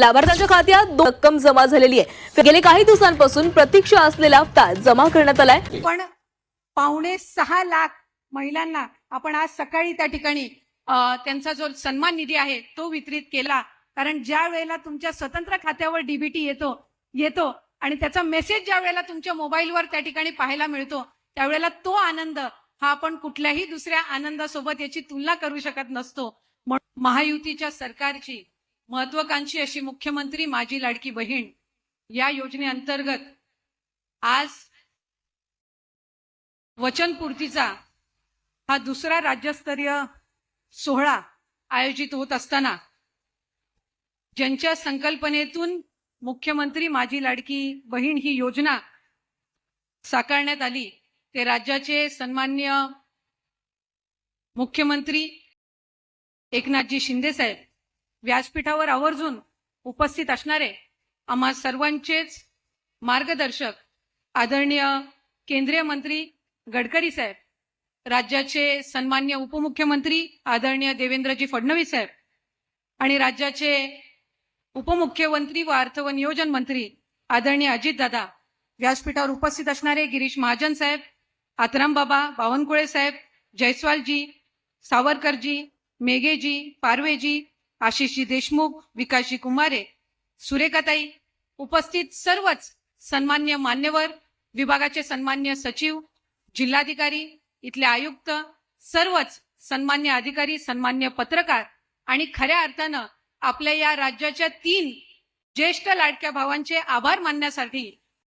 लाभार्थ्यांच्या खात्यात रक्कम जमा झालेली आहे. गेले काही दिवसांपासून प्रतीक्षा असलेला हप्ता जमा करण्यात आलाय. पण पावणे सहा लाख महिलांना आपण आज सकाळी त्या ठिकाणी त्यांचा जो सन्मान निधी आहे तो वितरित केला. कारण ज्या वेळेला तुमच्या स्वतंत्र खात्यावर डीबीटी येतो येतो आणि त्याचा मेसेज ज्या वेळेला तुमच्या मोबाईलवर त्या ठिकाणी पाहायला मिळतो त्यावेळेला तो आनंद हा आपण कुठल्याही दुसऱ्या आनंदासोबत याची तुलना करू शकत नसतो. म्हणून महायुतीच्या सरकारची महत्वाकांक्षी अशी मुख्यमंत्री माझी लाडकी बहीण या योजनेअंतर्गत आज वचनपूर्तीचा हा दुसरा राज्यस्तरीय सोहळा आयोजित होत असताना ज्यांच्या संकल्पनेतून मुख्यमंत्री माझी लाडकी बहीण ही योजना साकारण्यात आली ते राज्याचे सन्मान्य मुख्यमंत्री एकनाथजी शिंदे साहेब व्यासपीठावर आवर्जून उपस्थित असणारे आम्हा सर्वांचेच मार्गदर्शक आदरणीय केंद्रीय मंत्री गडकरी साहेब राज्याचे सन्मान्य उपमुख्यमंत्री आदरणीय देवेंद्रजी फडणवीस साहेब आणि राज्याचे उपमुख्यमंत्री व अर्थ व नियोजन मंत्री आदरणीय अजितदादा व्यासपीठावर उपस्थित असणारे गिरीश महाजन साहेब आतराम बाबा बावनकुळे साहेब जयस्वालजी सावरकरजी मेघेजी पारवेजी आशिषजी देशमुख विकासजी कुमारे सुरेखाताई उपस्थित सर्वच सन्मान्य मान्यवर विभागाचे सन्मान्य सचिव जिल्हाधिकारी इथले आयुक्त सर्वच सन्मान्य अधिकारी सन्मान्य पत्रकार आणि खऱ्या अर्थानं आपल्या या राज्याच्या तीन ज्येष्ठ लाडक्या भावांचे आभार मानण्यासाठी